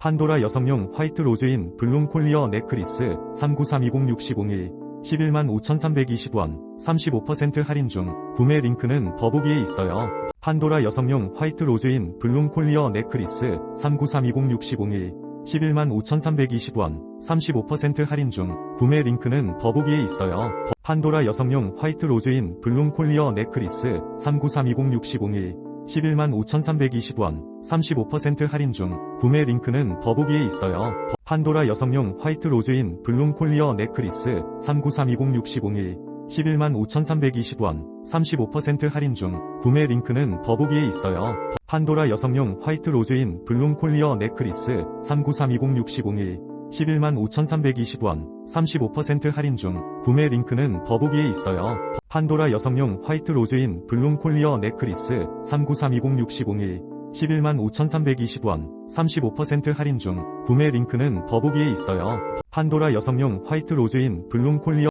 판도라 여성용 화이트 로즈인 블룸 콜리어 넥클리스 393206001 11만 5,320원 35% 할인 중 구매 링크는 더보기에 있어요. 판도라 여성용 화이트 로즈인 블룸 콜리어 넥클리스 393206001 11만 5,320원 35% 할인 중 구매 링크는 더보기에 있어요. 판도라 여성용 화이트 로즈인 블룸 콜리어 넥클리스 393206001 11만 5,320원 35% 할인 중 구매 링크는 더보기에 있어요. 판도라 여성용 화이트 로즈인 블룸 콜리어 넥클리스 393206001 11만 5,320원 35% 할인 중 구매 링크는 더보기에 있어요. 판도라 여성용 화이트 로즈인 블룸 콜리어 넥클리스 393206001 11만 5,320원 35% 할인 중 구매 링크는 더보기에 있어요. 판도라 여성용 화이트 로즈인 블룸 콜리어 넥클리스 393206001 11만 5,320원 35% 할인 중 구매 링크는 더보기에 있어요. 판도라 여성용 화이트 로즈인 블룸 콜리어